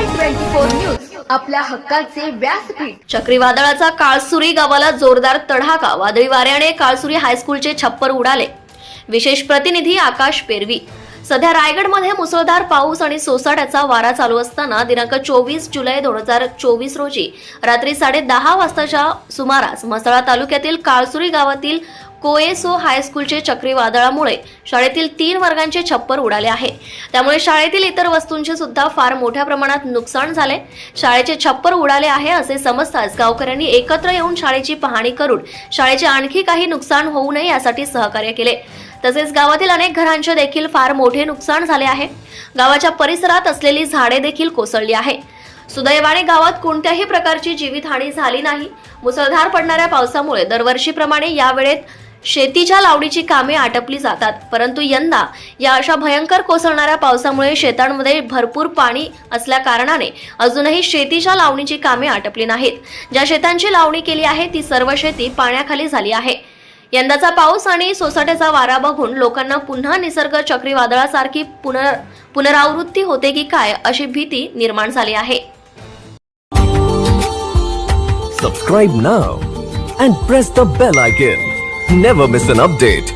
News. आपल्या हक्काचे व्यासपीठ. चक्रीवादळाचा काळसुरी गावाला जोरदार तडाखा. वादळी वाऱ्याने काळसुरी हायस्कूलचे छप्पर उडाले. विशेष प्रतिनिधी आकाश पेरवी. सध्या रायगडमध्ये मुसळधार पाऊस आणि सोसाट्याचा वारा चालू असताना दिनांक चोवीस जुलै दोन हजार चोवीस रोजी रात्री साडे दहा वाजताच्या सुमारास म्हसळा तालुक्यातील काळसुरी गावातील कोएसो हायस्कूलचे चक्रीवादळामुळे शाळेतील तीन वर्गांचे छप्पर उडाले आहे. त्यामुळे शाळेतील इतर वस्तूंचे सुद्धा फार मोठ्या प्रमाणात नुकसान झाले. शाळेचे छप्पर उडाले आहे असे समजताच गावकऱ्यांनी एकत्र येऊन शाळेची पाहणी करून शाळेचे आणखी काही नुकसान होऊ नये यासाठी सहकार्य केले. तसेच गावातील अनेक घरांचे देखील फार मोठे नुकसान झाले आहे. गावाच्या परिसरात असलेली झाडे देखील कोसळली आहे. सुदैवाने गावात कोणत्याही प्रकारची जीवितहानी झाली नाही. मुसळधार पडणाऱ्या पावसामुळे दरवर्षीप्रमाणे या वेळेत शेतीच्या लावणीची कामे आटपली जातात. परंतु यंदा या अशा भयंकर कोसळणाऱ्या पावसामुळे शेतांमध्ये भरपूर पाणी असल्या कारणाने अजूनही शेतीच्या लावणीची कामे आटपली नाहीत. ज्या शेतांची लावणी केली आहे ती सर्व शेती पाण्याखाली झाली आहे. यंदाचा पाऊस आणि सोसाट्याचा वारा बघून लोकांना पुन्हा निसर्ग चक्रीवादळासारखी पुनर पुनरावृत्ती होते की काय अशी भीती निर्माण झाली आहे. Subscribe now and press the bell icon never miss an update